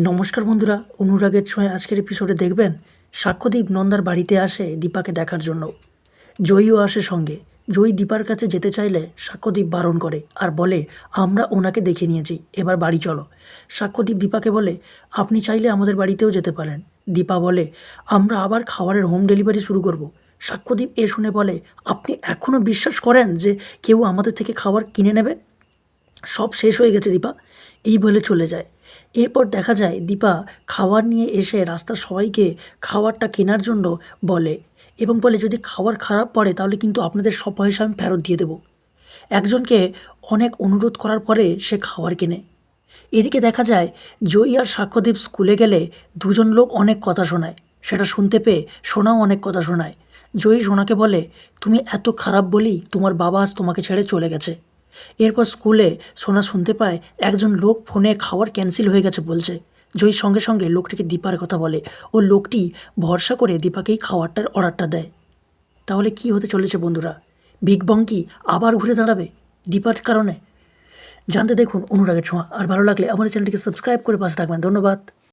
নমস্কার বন্ধুরা, অনুরাগের ছোঁয়া আজকের এপিসোডে দেখবেন, সাক্ষ্যদীপ নন্দার বাড়িতে আসে দীপাকে দেখার জন্য। জয়ীও আসে সঙ্গে। জয়ী দীপার কাছে যেতে চাইলে সাক্ষ্যদীপ বারণ করে আর বলে, আমরা ওনাকে দেখে নিয়েছি, এবার বাড়ি চলো। সাক্ষ্যদীপ দীপাকে বলে, আপনি চাইলে আমাদের বাড়িতেও যেতে পারেন। দীপা বলে, আমরা আবার খাবারের হোম ডেলিভারি শুরু করব। সাক্ষ্যদীপ এ শুনে বলে, আপনি এখনও বিশ্বাস করেন যে কেউ আমাদের থেকে খাবার কিনে নেবে? সব শেষ হয়ে গেছে দীপা। এই বলে চলে যায়। এরপর দেখা যায় দীপা খাওয়ার নিয়ে এসে রাস্তার সবাইকে খাবারটা কেনার জন্য বলে এবং বলে, যদি খাওয়ার খারাপ পড়ে তাহলে কিন্তু আপনাদের সব পয়সা আমি ফেরত দিয়ে দেবো। একজনকে অনেক অনুরোধ করার পরে সে খাবার কেনে। এদিকে দেখা যায় জয়ী আর সাক্ষ্যদীপ স্কুলে গেলে দুজন লোক অনেক কথা শোনায়। সেটা শুনতে পেয়ে সোনাও অনেক কথা শোনায়। জয়ী সোনাকে বলে, তুমি এত খারাপ বলি, তোমার বাবা আজ তোমাকে ছেড়ে চলে গেছে। এরপর স্কুলে সোনা শুনতে পায়, একজন লোক ফোনে খাওয়ার ক্যান্সেল হয়ে গেছে, বলছে। জয়ী সঙ্গে সঙ্গে লোকটিকে দীপার কথা বলে। ও লোকটি ভরসা করে দীপাকেই খাওয়ারটার অর্ডারটা দেয়। তাহলে কি হতে চলেছে বন্ধুরা? বিগ বং কি আবার ঘুরে দাঁড়াবে দীপার কারণে? জানতে দেখুন অনুরাগের ছোঁয়া। আর ভালো লাগলে আমাদের চ্যানেলটিকে সাবস্ক্রাইব করে পাশে থাকবেন। ধন্যবাদ।